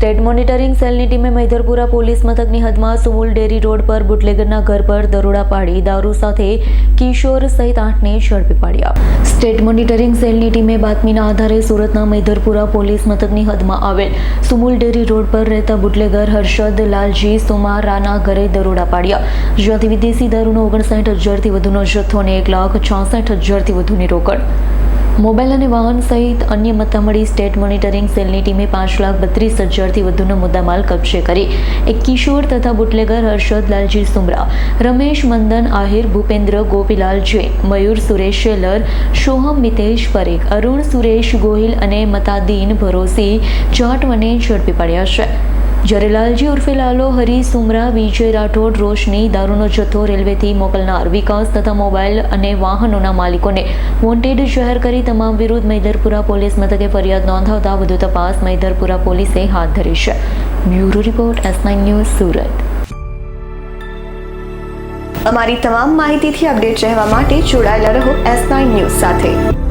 State monitoring સેલની ટીમે Maidharpura police મથકની હદમાં સુમુલ ડેરી રોડ પર બુટલેગરના ઘર પર દરોડા પાડી દારૂ સાથે કિશોર સહિત આઠને ઝડપી પાડ્યા. સ્ટેટ મોનિટરિંગ સેલની ટીમે બાતમીના આધારે સુરતના મૈધરપુરા પોલીસ મથકની હદમાં આવેલ સુમુલ ડેરી રોડ પર રહેતા બુટલેગર હર્ષદ લાલજી સુમારાના ઘરે દરોડા પાડ્યા. જ્યાંથી વિદેશી દારૂનો ઓગણસાઠ હજારથી વધુનો જથ્થો અને એક લાખ છાસઠ હજારથી વધુની રોકડ. મોબાઈલ અને વાહન સહિત અન્ય મથામણી સ્ટેટ મોનિટરિંગ સેલની ટીમે પાંચ લાખ બત્રીસ હજારથી વધુનો મુદ્દામાલ કબજે કરી. એક કિશોર તથા બુટલેગર હર્ષદ લાલજી સુમરા, રમેશ મંદન, આહિર, ભૂપેન્દ્ર, ગોપીલાલ જૈન, મયુર સુરેશ શેલર સોહમ મિતેશ પરેખ, અરુણ સુરેશ ગોહિલ અને મતાદીન ભરોસી જાટવને ઝડપી પડ્યા છે. જ્યારે લાલજી ઉર્ફે લાલો હરી સુમરા વિજય રાઠોડ, રોશની, દારૂનો જથ્થો રેલવેથી મોકલનાર વિકાસ તથા મોબાઈલ અને વાહનોના માલિકોને વોન્ટેડ જાહેર કરી તમામ વિરુદ્ધ મૈદરપુરા પોલીસ મથકે ફરિયાદ નોંધાવતા વધુ તપાસ મૈદરપુરા પોલીસે હાથ ધરી છે. Bureau report, S news, Surat. અમારી તમામ માહિતીથી અપડેટ રહેવા માટે જોડાયેલા રહો એસ ન્યૂઝ સાથે.